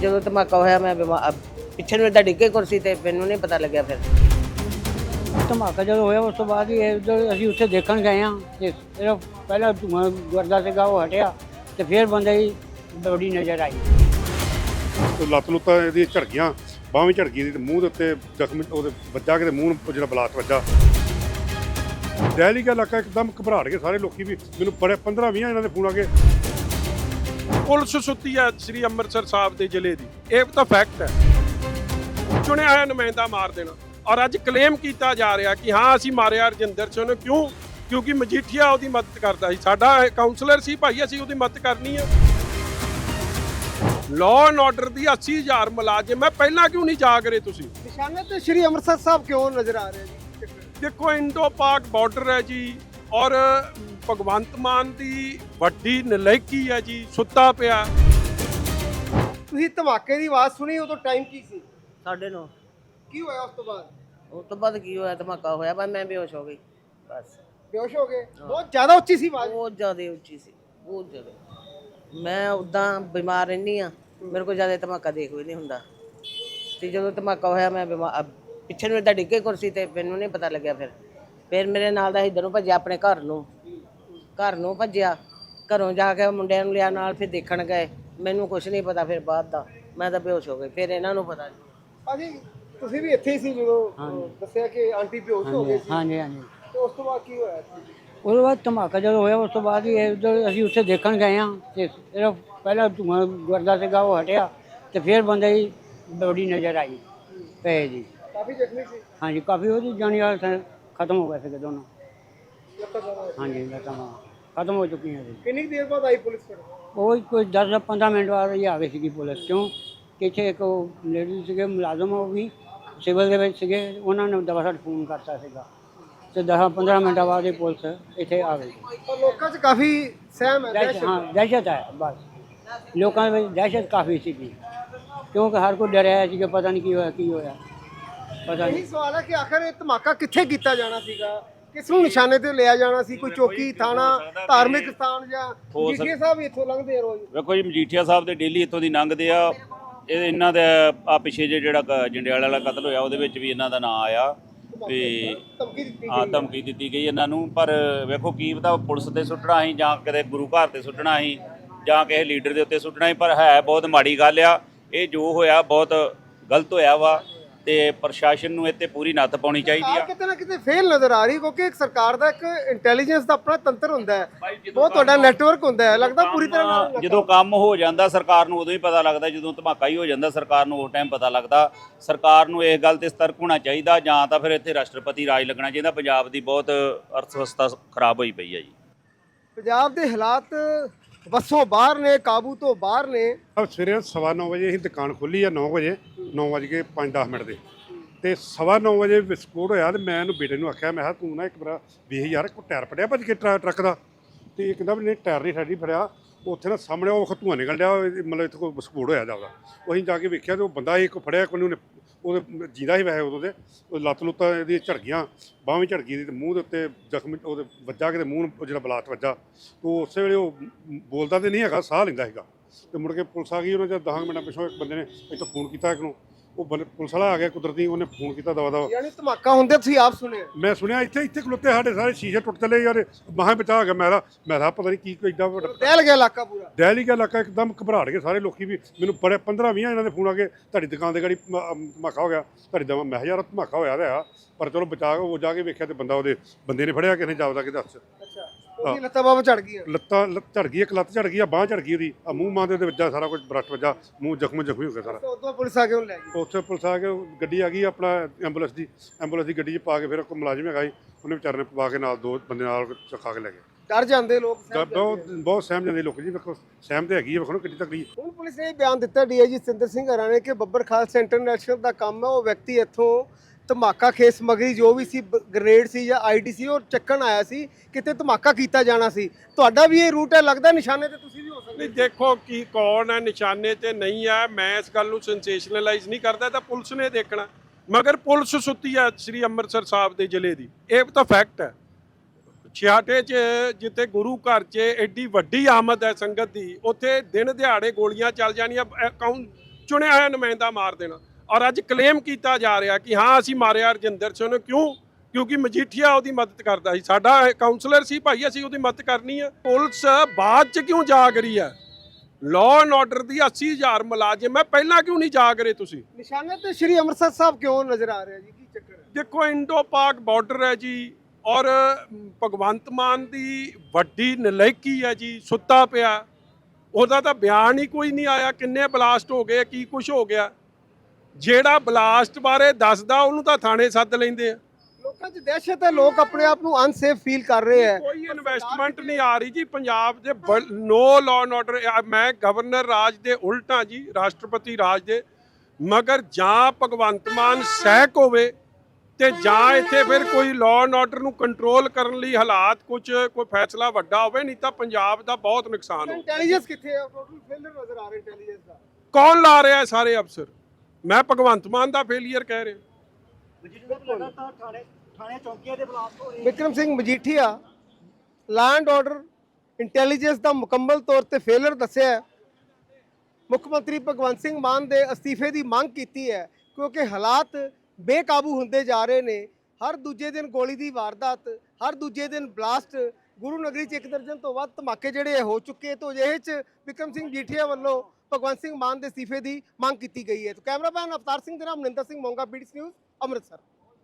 ਜਦੋਂ ਧਮਾਕਾ ਹੋਇਆ ਮੈਂ ਬਿਮਾ- ਅ- ਪਿੱਛੇ ਨੂੰ ਇਦਾਂ ਡਿੱਗੇ ਕੁਰਸੀ ਤੇ ਮੈਨੂੰ ਨਹੀਂ ਪਤਾ ਲੱਗਿਆ ਫਿਰ। ਧਮਾਕਾ ਜਦੋਂ ਹੋਇਆ ਉਸ ਤੋਂ ਬਾਅਦ ਹੀ ਇਹ ਅਸੀਂ ਉੱਥੇ ਦੇਖਣ ਗਏ ਆ ਤੇ ਇਹਦਾ ਪਹਿਲਾਂ ਧੂੰਆਂ ਗੁਰਦਾ ਸੀਗਾ ਉਹ ਹਟਿਆ ਤੇ ਫਿਰ ਬੰਦੇ ਦੀ ਬੋਡੀ ਨਜ਼ਰ ਆਈ। ਤੇ ਲੱਤ ਲੁੱਤਾਂ ਇਹਦੀ ਝੜ ਗਈਆਂ ਬਾਹਾਂ ਵੀ ਝੜ ਗਈ ਤੇ ਮੂੰਹ ਦੇ ਉੱਤੇ ਜ਼ਖਮ ਉਹਦੇ ਵੱਜਾ ਕੇ ਤੇ ਮੂੰਹ ਨੂੰ ਜਿਹੜਾ ਬਲਾਤ ਵੱਜਾ। ਦਹਿਲੀ ਦਾ ਇਲਾਕਾ ਇੱਕਦਮ ਘਬਰਾਹਟ ਗਏ ਸਾਰੇ ਲੋਕੀ ਵੀ ਮੈਨੂੰ ਬੜੇ 15 20 ਇਹਨਾਂ ਦੇ ਫੋਨ ਆ ਗਏ। ਪੁਲਿਸ ਸੁੱਤੀ ਹੈ ਸ੍ਰੀ ਅੰਮ੍ਰਿਤਸਰ ਸਾਹਿਬ ਦੇ ਜ਼ਿਲ੍ਹੇ ਦੀ। ਇਹ ਤਾਂ ਫੈਕਟ ਹੈ। ਚੁਣਿਆ ਹੋਇਆ ਨੁਮਾਇੰਦਾ ਮਾਰ ਦੇਣਾ। ਔਰ ਅੱਜ ਕਲੇਮ ਕੀਤਾ ਜਾ ਰਿਹਾ ਕਿ ਹਾਂ ਅਸੀਂ ਮਾਰਿਆ ਰਜਿੰਦਰ ਸਿੰਘ ਨੂੰ। ਕਿਉਂ? ਕਿਉਂਕਿ ਮਜੀਠੀਆ ਉਹਦੀ ਮਦਦ ਕਰਦਾ ਸੀ। ਸਾਡਾ ਕਾਉਂਸਲਰ ਸੀ ਭਾਈ ਅਸੀਂ ਉਹਦੀ ਮਦਦ ਕਰਨੀ ਹੈ ਲਾਅ ਐਂਡ ਆਰਡਰ ਦੀ 80000 ਮੁਲਾਜ਼ਮ ਹੈ। ਪਹਿਲਾਂ ਕਿਉਂ ਨਹੀਂ ਜਾਗ ਰਹੇ ਤੁਸੀਂ? ਨਿਸ਼ਾਨੇ ਤੇ ਸ਼੍ਰੀ ਅੰਮ੍ਰਿਤਸਰ ਸਾਹਿਬ ਕਿਉਂ ਨਜ਼ਰ ਆ ਰਿਹਾ ਜੀ? ਦੇਖੋ ਇੰਡੋ ਪਾਕ ਬਾਰਡਰ ਹੈ ਜੀ। ਔਰ ਭਗਵੰਤ ਮਾਨ ਦੀ ਵੱਡੀ ਨਲਾਇਕੀ ਹੈ ਜੀ ਸੁੱਤਾ ਪਿਆ। ਤੁਸੀਂ ਧਮਾਕੇ ਦੀ ਆਵਾਜ਼ ਸੁਣੀ ਉਦੋਂ ਟਾਈਮ ਕੀ ਸੀ? ਸਾਡੇ ਨੂੰ। ਕੀ ਹੋਇਆ ਉਸ ਤੋਂ ਬਾਅਦ? ਉਸ ਤੋਂ ਬਾਅਦ ਕੀ ਹੋਇਆ ਧਮਾਕਾ ਹੋਇਆ ਬਸ ਮੈਂ ਬੇਹੋਸ਼ ਹੋ ਗਈ ਬਸ। ਬੇਹੋਸ਼ ਹੋ ਗਏ? ਬਹੁਤ ਜ਼ਿਆਦਾ ਉੱਚੀ ਸੀ ਆਵਾਜ਼? ਬਹੁਤ ਜ਼ਿਆਦਾ ਉੱਚੀ ਸੀ ਬਹੁਤ ਜ਼ਿਆਦਾ। ਮੈਂ ਉਦਾਂ ਬਿਮਾਰ ਰਹਿੰਦੀ ਆ ਮੇਰੇ ਕੋਲ ਜ਼ਿਆਦਾ ਧਮਾਕਾ ਦੇਖ ਵੀ ਨਹੀਂ ਹੁੰਦਾ। ਤੇ ਜਦੋਂ ਧਮਾਕਾ ਹੋਇਆ ਮੈਂ ਬਿਮਾ- ਅ- ਪਿੱਛੇ ਨੂੰ ਇਦਾਂ ਡਿੱਗੇ ਕੁਰਸੀ ਤੇ ਮੈਨੂੰ ਨਹੀਂ ਪਤਾ ਲੱਗਿਆ ਫਿਰ। ਫਿਰ ਮੇਰੇ ਨਾਲ ਦਾ ਇੱਧਰ ਭੱਜਿਆ ਆਪਣੇ ਘਰ ਨੂੰ। ਘਰ ਨੂੰ ਭੱਜਿਆ। ਘਰੋਂ ਜਾ ਕੇ ਮੁੰਡਿਆਂ ਨੂੰ ਲਿਆ ਨਾਲ ਫਿਰ ਦੇਖਣ ਗਏ। ਮੈਨੂੰ ਕੁਝ ਨਹੀਂ ਪਤਾ ਫਿਰ ਬਾਅਦ ਦਾ। ਮੈਂ ਤਾਂ ਬੇਹੋਸ਼ ਹੋ ਗਈ। ਫਿਰ ਇਹਨਾਂ ਨੂੰ ਪਤਾ ਭਾਜੀ ਤੁਸੀਂ ਵੀ ਇੱਥੇ ਹੀ ਸੀ ਜਦੋਂ ਅਹ, ਦੱਸਿਆ ਕਿ ਆਂਟੀ ਬੇਹੋਸ਼ ਹੋ ਗਏ ਸੀ? ਹਾਂਜੀ ਹਾਂਜੀ। ਤੇ ਉਸ ਤੋਂ ਬਾਅਦ ਕੀ ਹੋਇਆ? ਉਹਦੇ ਬਾਅਦ ਧਮਾਕਾ ਜਦੋਂ ਹੋਇਆ ਉਸ ਤੋਂ ਬਾਅਦ ਹੀ ਇਹ ਅਸੀਂ ਉੱਥੇ ਦੇਖਣ ਗਏ ਆ ਤੇ ਇਹਦਾ ਪਹਿਲਾਂ ਧੂੰਆਂ ਗੁਰਦਾ ਸੀਗਾ ਉਹ ਹਟਿਆ। ਤੇ ਫਿਰ ਬੰਦੇ ਦੀ ਬੋਡੀ ਨਜ਼ਰ ਆਈ ਪਏ ਜੀ। ਕਾਫੀ ਜ਼ਖਮੀ ਸੀ? ਹਾਂਜੀ ਕਾਫੀ ਉਹਦੀ ਜਾਨੀ ਵਾਲ ਖਤਮ ਹੋ ਗਏ ਸੀਗੇ ਦੋਨੋਂ। ਲੱਤਾਂ ਹਾਂਜੀ ਲਤਾਂ ਖਤਮ ਹੋ ਚੁੱਕੀਆਂ ਸੀ। ਕਿੰਨੀ ਕੁ ਦੇਰ ਬਾਅਦ ਆਈ ਪੁਲਿਸ ਫਿਰ? ਉਹ ਕੋਈ 10 ਜਾਂ 15 ਮਿੰਟ ਬਾਅਦ ਹੀ ਆ ਗਈ ਸੀਗੀ ਪੁਲਿਸ ਕਿਉਂ? ਕਿ ਇੱਥੇ ਇੱਕ ਲੇਡੀ ਸੀਗੇ ਮੁਲਾਜ਼ਮ ਉਹ ਵੀ ਸਿਵਲ ਦੇ ਵਿੱਚ ਸੀਗੇ ਉਹਨਾਂ ਨੇ ਦਵਾ ਸਾਡ ਫੋਨ ਕਰਤਾ ਸੀਗਾ। ਤੇ 10 15 ਮਿੰਟਾਂ ਬਾਅਦ ਹੀ ਪੁਲਿਸ ਇੱਥੇ ਆ ਗਈ। ਪਰ ਲੋਕਾਂ 'ਚ ਕਾਫੀ ਸਹਿਮ ਹੈ ਦਹਿਸ਼ਤ ਹਾਂ ਦਹਿਸ਼ਤ ਹੈ ਬਸ। ਲੋਕਾਂ ਵਿੱਚ ਦਹਿਸ਼ਤ ਕਾਫੀ ਸੀਗੀ। ਕਿਉਂਕਿ ਹਰ ਕੋਈ ਡਰਿਆ ਸੀ ਕਿ ਪਤਾ ਨਹੀਂ ਕੀ ਹੋਇਆ ਕੀ ਹੋਇਆ। ਪਤਾ ਨਹੀਂ ਇਹੀ ਸਵਾਲ ਹੈ ਕਿ ਆਖਰ ਇਹ ਧਮਾਕਾ ਕਿੱਥੇ ਕੀਤਾ ਜਾਣਾ ਸੀਗਾ? ਕਿਸ ਨੂੰ ਨਿਸ਼ਾਨੇ ਤੇ ਲਿਆ ਜਾਣਾ ਸੀ? ਕੋਈ ਚੌਕੀ ਥਾਣਾ ਧਾਰਮਿਕ ਸਥਾਨ ਜਾਂ ਜੀਕੇ ਸਾਹਿਬ ਵੀ ਇੱਥੋਂ ਲੰਘਦੇ ਆ ਰੋਜ਼? ਵੇਖੋ ਜੀ ਮਜੀਠੀਆ ਸਾਹਿਬ ਦੇ ਡੇਲੀ ਇੱਥੋਂ ਦੀ ਲੰਘਦੇ ਆ। ਇਹ ਇਹਨਾਂ ਦਾ ਆ ਪਿਛੇ ਜੇ ਜਿਹੜਾ ਕ- ਜੰਡਿਆਲਾ ਵਾਲਾ ਕਤਲ ਹੋਇਆ ਉਹਦੇ ਵਿੱਚ ਵੀ ਇਹਨਾਂ ਦਾ ਨਾਂ ਆਇਆ ਧਮਕੀ ਦਿੱਤੀ ਆ ਧਮਕੀ ਦਿੱਤੀ ਗਈ ਇਹਨਾਂ ਨੂੰ। ਪਰ ਵੇਖੋ ਕੀ ਪਤਾ ਪੁਲਿਸ ਤੇ ਸੁੱਟਣਾ ਸੀ ਜਾਂ ਕਿਤੇ ਗੁਰੂ ਘਰ ਤੇ ਸੁੱਟਣਾ ਸੀ ਜਾਂ ਕਿਸੇ ਲੀਡਰ ਦੇ ਉੱਤੇ ਸੁੱਟਣਾ ਸੀ ਪਰ ਹੈ ਬਹੁਤ ਮਾੜੀ ਗੱਲ ਆ। ਇਹ ਜੋ ਹੋਇਆ ਬਹੁਤ ਗਲਤ ਹੋਇਆ ਵਾ। ਤੇ ਪ੍ਰਸ਼ਾਸਨ ਨੂੰ ਇੱਥੇ ਪੂਰੀ ਨੱਥ ਪਾਉਣੀ ਚਾਹੀਦੀ ਆ। ਕਿਤੇ ਨਾ ਕਿਤੇ ਫੇਲ ਨਜ਼ਰ ਆ ਰਹੀ ਕਿਉਂਕਿ ਇੱਕ ਸਰਕਾਰ ਦਾ ਇੱਕ ਇੰਟੈਲੀਜੈਂਸ ਦਾ ਆਪਣਾ ਤੰਤਰ ਹੁੰਦਾ ਹੈ। ਬਹੁਤ ਤੁਹਾਡਾ ਨੈਟਵਰਕ ਹੁੰਦਾ ਹੈ ਲੱਗਦਾ ਪੂਰੀ ਤਰ੍ਹਾਂ ਨਾਲ ਜਦੋਂ ਕੰਮ ਹੋ ਜਾਂਦਾ ਸਰਕਾਰ ਨੂੰ ਉਦੋਂ ਹੀ ਪਤਾ ਲੱਗਦਾ ਜਦੋਂ ਧਮਾਕਾ ਹੀ ਹੋ ਜਾਂਦਾ ਸਰਕਾਰ ਨੂੰ ਉਸ ਟਾਈਮ ਪਤਾ ਲੱਗਦਾ। ਸਰਕਾਰ ਨੂੰ ਇਸ ਗੱਲ ਤੇ ਸਤਰਕ ਹੋਣਾ ਚਾਹੀਦਾ ਜਾਂ ਤਾਂ ਫਿਰ ਇੱਥੇ ਰਾਸ਼ਟਰਪਤੀ ਰਾਜ ਲੱਗਣਾ ਚਾਹੀਦਾ। ਪੰਜਾਬ ਦੀ ਬਹੁਤ ਅਰਥ ਵਿਵਸਥਾ ਖਰਾਬ ਹੋਈ ਪਈ ਹੈ ਜੀ। ਪੰਜਾਬ ਦੇ ਹਾਲਾਤ ਵੱਸੋਂ ਬਾਹਰ ਨੇ ਕਾਬੂ ਤੋਂ ਬਾਹਰ ਨੇ। ਸਵੇਰੇ ਸਵਾ ਨੌ ਵਜੇ ਅਸੀਂ ਦੁਕਾਨ ਖੋਲੀ ਆ 9 ਵਜੇ। 9 ਵਜੇ ਕੇ 5-10 ਮਿੰਟ ਦੇ। ਤੇ ਸਵਾ ਨੌ ਵਜੇ ਵਿਸਕੋਟ ਹੋਇਆ ਤੇ ਮੈਂ ਇਹਨੂੰ ਬੇਟੇ ਨੂੰ ਆਖਿਆ, ਮੈਂ ਕਿਹਾ ਤੂੰ ਨਾ ਇੱਕ ਵਾਰ ਵੇਖ ਯਾਰ ਕੋ ਟਾਇਰ ਫੜਿਆ ਭੱਜ ਕੇ ਟਰਾ, ਟਰੱਕ ਦਾ? ਤੇ ਕਹਿੰਦਾ ਵੀ ਨਹੀਂ, ਟਾਇਰ ਨਹੀਂ ਸਾਡੀ ਫੜਿਆ। ਉੱਥੇ ਨਾ ਸਾਹਮਣੇ ਉਹ ਧੂੰਆਂ ਨਿਕਲ ਡਿਆ, ਉਹ ਮਤਲਬ ਇੱਥੇ ਕੋਈ ਵਿਸਕੋਟ ਹੋਇਆ ਜਾਵਦਾ ਉਹ ਅਸੀਂ ਜਾ ਕੇ ਵੇਖਿਆ ਤੇ ਉਹ ਬੰਦਾ ਇੱਕ ਫੜਿਆ ਕੋਈ ਉਹਨੇ ਉਹਦੇ ਜਿੰਦਾ ਹੀ ਵੈਸੇ ਉਦੋਂ ਦੇ ਉਹ ਲੱਤ ਲੁੱਤਾਂ ਇਹਦੀ ਝੜਕੀਆਂ ਗਈਆਂ ਬਾਹਾਂ ਵੀ ਝੜ ਗਈ ਤੇ ਮੂੰਹ ਦੇ ਉੱਤੇ ਜ਼ਖਮ, ਉਹਦੇ ਵੱਜਾ ਕਿਤੇ ਮੂੰਹ ਨੂੰ ਜਿਹੜਾ ਬਲਾਤ ਵੱਜਾ। ਤੇ ਉਹ ਉਸੇ ਵੇਲੇ ਉਹ ਬੋਲਦਾ ਤੇ ਨਹੀਂ ਹੈਗਾ, ਸਾਹ ਲੈਂਦਾ ਹੈਗਾ ਤੇ ਮੁੜ ਕੇ ਪੁਲਿਸ ਆ ਗਈ ਉਹਨਾਂ ਜਦ 10 ਮਿੰਟਾਂ ਪਿਛੋਂ ਇੱਕ ਬੰਦੇ ਨੇ ਇੱਥੋਂ ਫੋਨ ਕੀਤਾ ਇੱਕ ਨੂੰ। ਉਹ ਪੁਲਿਸ ਵਾਲਾ ਆ ਗਿਆ ਕੁਦਰਤੀ ਉਹਨੇ ਫੋਨ ਕੀਤਾ ਦਵਾ ਦਵਾ। ਯਾਨੀ ਧਮਾਕਾ ਹੁੰਦੇ ਤੁਸੀਂ ਆਪ ਸੁਣਿਆ? ਮੈਂ ਸੁਣਿਆ ਇੱਥੇ ਇੱਥੇ ਖਲੋਤੇ ਸਾਡੇ ਸਾਰੇ ਸ਼ੀਸ਼ੇ ਟੁੱਟ ਚਲੇ ਯਾਰ ਮਹਾਂ ਬਚਾ ਗਿਆ ਮੇਰਾ ਮੈਂ ਕਿਹਾ ਪਤਾ ਨਹੀਂ ਕੀ ਕੋਈ ਏਡਾ ਵੱਡਾ ਦਹਿਲ ਗਿਆ ਇਲਾਕਾ ਪੂਰਾ। ਦਹਿਲੀ ਦਾ ਇਲਾਕਾ ਇੱਕਦਮ ਘਬਰਾਹਟ ਗਏ ਸਾਰੇ ਲੋਕੀ ਵੀ। ਮੈਨੂੰ ਬੜੇ 15 20 ਇਹਨਾਂ ਦੇ ਫੋਨ ਆ ਗਏ ਤੁਹਾਡੀ ਦੁਕਾਨ ਦੇ ਗਾੜੀ ਧਮਾਕਾ ਹੋ ਗਿਆ। ਤੁਹਾਡੀ ਦਵਾ ਮੈਂ ਕਿਹਾ ਯਾਰ ਧਮਾਕਾ ਹੋਇਆ ਆ ਪਰ ਚਲੋ ਬਚਾ ਕੇ ਉਹ ਜਾ ਕੇ ਵੇਖਿਆ ਤੇ ਬੰਦਾ ਉਹਦੇ ਬੰਦੇ ਨੇ ਫੜਿਆ ਕਿਸੇ ਨੇ ਜਾਪਦਾ ਕਿਤੇ ਹੱਥ 'ਚ। ਉਹਦੀ ਲੱਤਾਂ ਬਾਹਾਂ ਝੜ ਗਈਆਂ। ਲੱਤਾਂ ਲੱਤ ਝੜ ਗਈ ਇੱਕ ਲੱਤ ਝੜ ਗਈ ਆ ਬਾਹ ਝੜ ਗਈ ਉਹਦੀ। ਆ ਮੂੰਹ ਮਾਂ ਦੇ ਉਹਦੇ ਵੱਜਾ ਸਾਰਾ ਕੁਝ ਬਰੱਟ ਵੱਜਾ ਮੂੰਹ ਜ਼ਖਮ ਜ਼ਖਮੀ ਹੋ ਗਿਆ ਸਾਰਾ। ਤੇ ਉਦੋਂ ਪੁਲਿਸ ਆ ਕੇ ਉਹਨੂੰ ਲੈ ਗਈ। ਉੱਥੇ ਪੁਲਿਸ ਆ ਕੇ ਉਹ ਗੱਡੀ ਆ ਗਈ ਆਪਣਾ ਐਂਬੂਲੈਂਸ ਦੀ ਐਂਬੂਲੈਂਸ ਦੀ ਗੱਡੀ 'ਚ ਪਾ ਕੇ ਫਿਰ ਕੋਈ ਮੁਲਾਜ਼ਮ ਹੈਗਾ ਸੀ ਉਹਨੇ ਵਿਚਾਰੇ ਨੇ ਪਵਾ ਕੇ ਨਾਲ ਦੋ ਬੰਦੇ ਨਾਲ ਚੱਕਾ ਕੇ ਲੈ ਗਏ। ਡਰ ਜਾਂਦੇ ਲੋਕ ਸਹਿਮ ਜਾਂਦੇ ਬਹੁਤ ਬਹੁਤ ਸਹਿਮ ਜਾਂਦੇ ਲੋਕ ਜੀ ਵੇਖੋ ਸਹਿਮ ਤੇ ਹੈਗੀ ਵੇਖੋ ਨਾ ਕਿੱਡੀ ਤਕਲੀਫ ਹੁਣ ਪੁਲਿਸ ਨੇ ਇਹ ਬਿਆਨ ਦਿੱਤਾ ਡੀਆਈਜੀ ਸਿੰਦਰ ਸਿੰਘ ਹਰਾ ਨੇ ਕਿ ਬੱਬਰ ਖਾਲਸਾ ਇੰਟਰਨੈਸ਼ਨਲ ਦਾ ਕੰਮ ਹੈ ਉਹ ਵਿਅਕਤੀ ਇੱਥੋਂ ਧਮਾਕਾ ਖੇਸ ਸਮਗਰੀ ਜੋ ਵੀ ਸੀ ਗ੍ਰੇਨੇਡ ਸੀ ਜਾਂ ਆਈਡੀ ਸੀ ਉਹ ਚੱਕਣ ਆਇਆ ਸੀ ਕਿਤੇ ਧਮਾਕਾ ਕੀਤਾ ਜਾਣਾ ਸੀ। ਤੁਹਾਡਾ ਵੀ ਇਹ ਰੂਟ ਹੈ ਲੱਗਦਾ ਨਿਸ਼ਾਨੇ ਤੇ ਤੁਸੀਂ ਵੀ ਹੋ ਸਕਦੇ ਨਹੀਂ ਦੇਖੋ ਕੀ ਕੌਣ ਹੈ ਨਿਸ਼ਾਨੇ ਤੇ ਨਹੀਂ ਹੈ ਮੈਂ ਇਸ ਗੱਲ ਨੂੰ ਸੈਂਸੇਸ਼ਨਲਾਈਜ਼ ਨਹੀਂ ਕਰਦਾ ਤਾਂ ਪੁਲਿਸ ਨੇ ਦੇਖਣਾ। ਮਗਰ ਪੁਲਿਸ ਸੁੱਤੀ ਹੈ ਸ੍ਰੀ ਅੰਮ੍ਰਿਤਸਰ ਸਾਹਿਬ ਦੇ ਜ਼ਿਲ੍ਹੇ ਦੀ। ਇਹ ਤਾਂ ਫੈਕਟ ਹੈ। ਛਿਆਟੇ 'ਚ ਜਿੱਥੇ ਗੁਰੂ ਘਰ 'ਚ ਐਡੀ ਵੱਡੀ ਆਮਦ ਹੈ ਸੰਗਤ ਦੀ ਉੱਥੇ ਦਿਨ ਦਿਹਾੜੇ ਗੋਲੀਆਂ ਚੱਲ ਜਾਣੀਆਂ ਕੌਣ ਚੁਣਿਆ ਹੋਇਆ ਨੁਮਾਇੰਦਾ ਮਾਰ ਦੇਣਾ। ਔਰ ਅੱਜ ਕਲੇਮ ਕੀਤਾ ਜਾ ਰਿਹਾ ਕਿ ਹਾਂ ਅਸੀਂ ਮਾਰਿਆ ਰਜਿੰਦਰ ਸਿੰਘ ਨੂੰ ਕਿਉਂ? ਕਿਉਂਕਿ ਮਜੀਠੀਆ ਉਹਦੀ ਮਦਦ ਕਰਦਾ ਸੀ। ਸਾਡਾ ਕਾਉਂਸਲਰ ਸੀ ਭਾਈ ਅਸੀਂ ਉਹਦੀ ਮਦਦ ਕਰਨੀ ਹੈ ਪੁਲਿਸ ਬਾਅਦ ਚ ਕਿਉਂ ਜਾਗ ਰਹੀ ਹੈ? ਲਾਅ ਐਂਡ ਆਰਡਰ ਦੀ 80000 ਮੁਲਾਜ਼ਮ ਹੈ। ਪਹਿਲਾਂ ਕਿਉਂ ਨਹੀਂ ਜਾਗ ਰਹੇ ਤੁਸੀਂ? ਨਿਸ਼ਾਨੇ ਤੇ ਸ਼੍ਰੀ ਅੰਮ੍ਰਿਤਸਰ ਸਾਹਿਬ ਕਿਉਂ ਨਜ਼ਰ ਆ ਰਿਹਾ ਜੀ? ਕੀ ਚੱਕਰ ਹੈ? ਦੇਖੋ ਇੰਡੋ ਪਾਕ ਬਾਰਡਰ ਹੈ ਜੀ ਔਰ ਭਗਵੰਤ ਮਾਨ ਦੀ ਵੱਡੀ ਨਲਾਇਕੀ ਹੈ ਜੀ ਸੁੱਤਾ ਪਿਆ। ਉਹਦਾ ਤਾਂ ਬਿਆਨ ਹੀ ਕੋਈ ਨਹੀਂ ਆਇਆ। ਕਿੰਨੇ ਬਲਾਸਟ ਹੋ ਗਏ ਕੀ ਕੁਝ ਹੋ ਗਿਆ। ਜਿਹੜਾ ਬਲਾਸਟ ਬਾਰੇ ਦੱਸਦਾ ਉਹਨੂੰ ਤਾਂ ਥਾਣੇ ਸੱਦ ਲੈਂਦੇ ਆ। ਲੋਕਾਂ 'ਚ ਦਹਿਸ਼ਤ ਹੈ ਲੋਕ ਆਪਣੇ ਆਪ ਨੂੰ ਅਨਸੇਫ ਫੀਲ ਕਰ ਰਹੇ ਹੈ। ਕੋਈ ਇਨਵੈਸਟਮੈਂਟ ਨਹੀਂ ਆ ਰਹੀ ਜੀ ਪੰਜਾਬ ਦੇ ਨੋ ਲਾਅ ਐਂਡ ਆਰਡਰ ਮੈਂ ਗਵਰਨਰ ਰਾਜ ਦੇ ਉਲਟਾ ਜੀ ਰਾਸ਼ਟਰਪਤੀ ਰਾਜ ਦੇ ਮਗਰ ਜਾਂ ਭਗਵੰਤ ਮਾਨ ਸਹਿਕ ਹੋਵੇ ਤੇ ਜਾਂ ਇੱਥੇ ਫਿਰ ਕੋਈ ਲਾਅ ਐਂਡ ਆਰਡਰ ਨੂੰ ਕੰਟਰੋਲ ਕਰਨ ਲਈ ਹਾਲਾਤ ਕੁਝ ਕੋਈ ਫੈਸਲਾ ਵੱਡਾ ਹੋਵੇ ਨਹੀਂ ਤਾਂ ਪੰਜਾਬ ਦਾ ਬਹੁਤ ਨੁਕਸਾਨ ਹੋ ਇੰਟੈਲੀਜੈਂਸ ਕਿੱਥੇ ਹੈ? ਟੋਟਲ ਫੇਲਰ ਨਜ਼ਰ ਆ ਰਿਹਾ ਇੰਟੈਲੀਜੈਂਸ ਦਾ। ਕੌਣ ਲਾ ਰਿਹਾ ਸਾਰੇ ਅਫਸਰ? ਮੈਂ ਭਗਵੰਤ ਮਾਨ ਦਾ ਫੇਲੀਅਰ ਕਹਿ ਰਿਹਾ। Vikram Singh Majithia land order intelligence ਦਾ ਮੁਕੰਮਲ ਤੌਰ ਤੇ ਫੇਲਰ ਦੱਸਿਆ ਹੈ। ਮੁੱਖ ਮੰਤਰੀ ਭਗਵੰਤ ਸਿੰਘ ਮਾਨ ਦੇ ਅਸਤੀਫੇ ਦੀ ਮੰਗ ਕੀਤੀ ਹੈ, ਕਿਉਂਕਿ ਹਾਲਾਤ ਬੇਕਾਬੂ ਹੁੰਦੇ ਜਾ ਰਹੇ ਨੇ। ਹਰ ਦੂਜੇ ਦਿਨ ਗੋਲੀ ਦੀ ਵਾਰਦਾਤ, ਹਰ ਦੂਜੇ ਦਿਨ ਬਲਾਸਟ ਗੁਰੂ ਨਗਰੀ ਚ ਇੱਕ ਦਰਜਨ ਤੋਂ ਵੱਧ ਧਮਾਕੇ ਜਿਹੜੇ ਹੋ ਚੁੱਕੇ। ਤੋਂ ਅਜਿਹੇ ਚ ਵਿਕਰਮ ਸਿੰਘ ਜੀਠੀਆ ਵੱਲੋਂ ਭਗਵੰਤ ਸਿੰਘ ਮਾਨ ਦੇ ਅਸਤੀਫੇ ਦੀ ਮੰਗ ਕੀਤੀ ਗਈ ਹੈ। ਤਾਂ ਕੈਮਰਾਮੈਨ ਅਵਤਾਰ ਸਿੰਘ ਦੇ ਨਾਲ ਮਨਿੰਦਰ ਸਿੰਘ ਮੋਂਗਾ ਬੀਡੀਸ ਨਿਊਜ਼ ਅੰਮ੍ਰਿਤਸਰ।